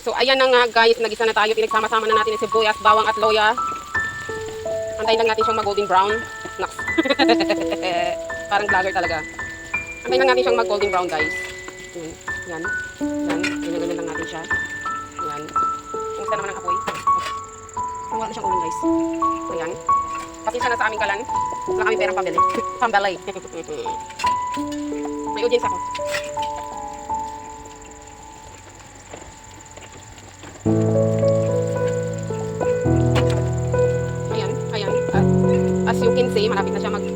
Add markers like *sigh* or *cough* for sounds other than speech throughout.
So, ayan na nga guys, nagisa na tayo. Pinagsama-sama na natin yung sibuyas, bawang at loya. Antayin lang natin siyang mag-golden brown. Naks. *laughs* Parang vlogger talaga. Antayin lang natin siyang mag-golden brown guys. Yan. Yan. Yan. Lang natin siya. Yan. Kumusta naman ang apoy? Wala na siyang uling guys. Ayan. Pasensya na sa aming kalan. Wala kami perang pambili. *laughs* Pambelay. *laughs* May audience ako.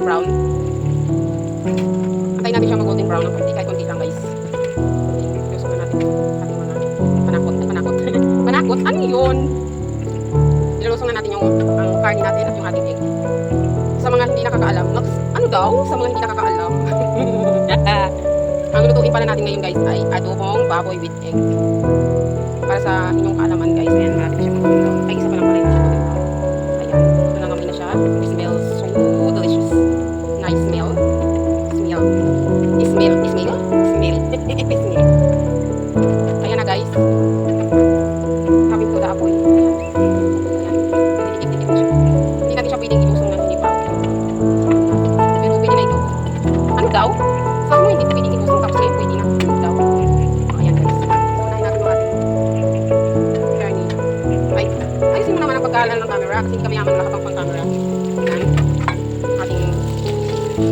Mag-brown. Antayin natin siya mag-golden brown ng konti, kahit konti lang guys. Gusto na natin ating mga panakot, panakot. *laughs* panakot? Ano yun? Nilulusong na natin yung ang karni natin at yung ating egg. Sa mga hindi nakakaalam, naks, ano daw? Sa mga hindi nakakaalam. *laughs* ang lutuin pala natin ngayon guys ay adobong baboy with egg. Para sa inyong kaalaman guys, ayan, malapit na siya mag-golden brown. Ay, isa pa lang pala yung siya golden brown. Ayan, ito na naman na siya. It smells camera kasi kami yaman nakapag pang camera. Yan. Ating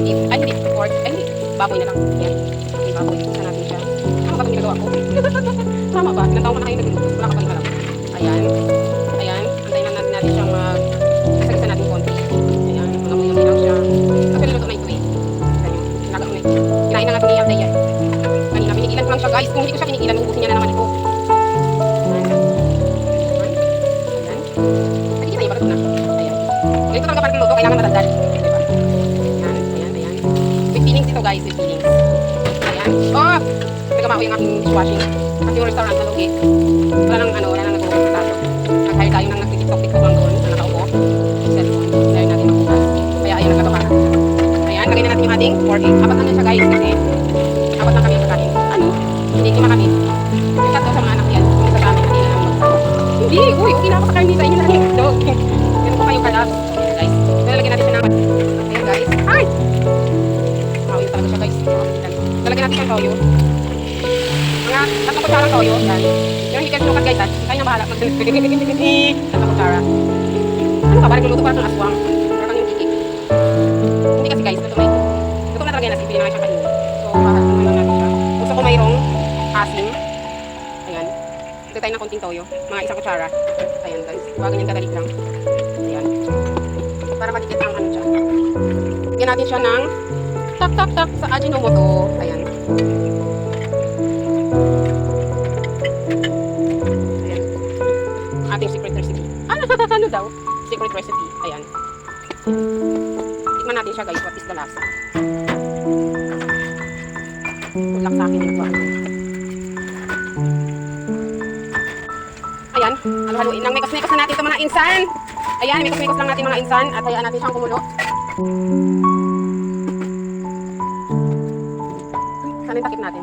beef. Ay, hindi. Pork. Ay, hindi. Baboy na lang. Yan. Ating baboy. Isa natin siya. Ano ba itong ginagawa ko? *laughs* Tama ba? Ilang taon na kayo nagluluto. Wala ka pa rin alam. Ayan. Nagkama ko yung aking dishwashing. Kasi yung restaurant na lugi. Wala nang ano, wala nang nag-uusap tayo. Nag-hire tayo ng nag-tiktok-tiktok lang doon na nakaupo. Cellphone. Dahil natin magbukas. Kaya ayun, nagkatoka. Ayan, lagay na natin yung ating pork egg. Apat lang yan siya guys kasi apat lang kami ang kakain. Ano? Hindi lima kami. Yung tatlo sa mga anak yan. Isa sa amin, hindi na lang magsama. Hindi! Uy, okay na ako sa inyo na lang. Guys ha. Kayo na bahala. Tatlong kutsara. Ano ka? Parang luluto parang kang aswang. Parang kang yung kikik. Hindi kasi guys, luto na ito. Luto na talaga yan, asipin na nga siya kanina. So, mahal lang natin siya. Gusto ko mayroong asim. Ayan. Ito tayo ng konting toyo. Mga isang kutsara. Ayan guys. Huwag ganyan kadali lang. Ayan. Para madikit ang ano siya. Bigyan natin siya ng tak tak tak sa Ajinomoto. Ayan. *laughs* Ano, daw? Secret recipe. Ayan. Tikman natin siya guys. What is the lasa? Good luck sa akin ito. Ayan. Halo-haluin lang. Mekos-mekos na natin ito mga insan. Ayan. Mekos-mekos lang natin mga insan. At hayaan natin siyang kumulo. Saan yung takip natin?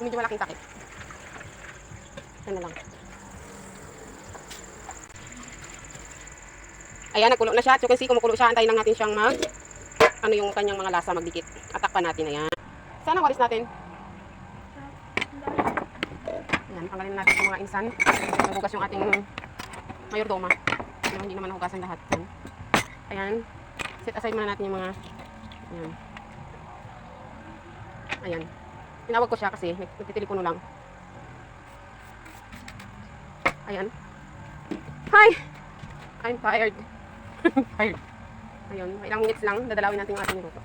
Medyo malaking takip. Yan na lang. Ayan, nagkulo na siya. At you can see, kumukulo siya. Antayin lang natin siyang mag... Ano yung kanyang mga lasa magdikit. Atakpan natin. Ayan. Saan ang walis natin? Ayan, tanggalin natin yung mga insan. Nagugas yung ating mayordoma. Yung hindi naman nahugasan lahat. Ayan. Ayan. Set aside muna natin yung mga... Ayan. Ayan. Tinawag ko siya kasi nag- nagtitelepono lang. Ayan. Hi! I'm tired. Tired. Ayun, ilang minutes lang. Dadalawin natin yung ating niluto.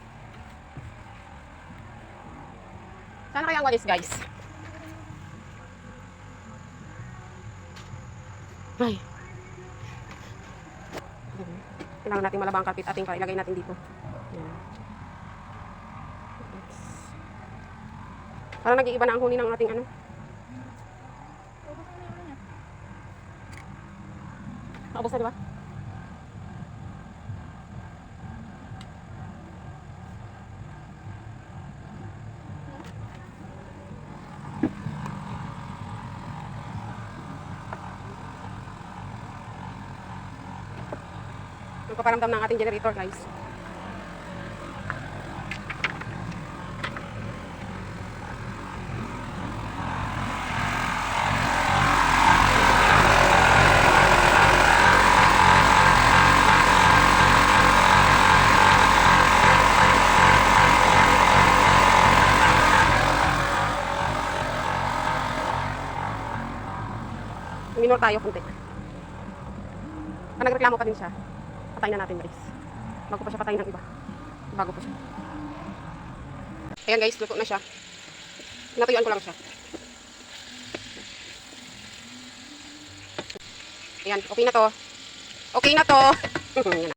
Sana kaya ang walis, guys? Ay. Kailangan natin malaba ang carpet ating pa. Ilagay natin dito. Parang nag-iiba na ang huni ng ating ano. Naubos na, di ba? Pagpaparamdam ng ating generator guys. Minor tayo kunti. Ah, nagreklamo pa din siya. Patayin na natin guys. Bago pa siya patayin ng iba. Bago pa siya. Ayan guys, luto na siya. Natuyuan ko lang siya. Ayan, okay na to. Okay na to. *laughs*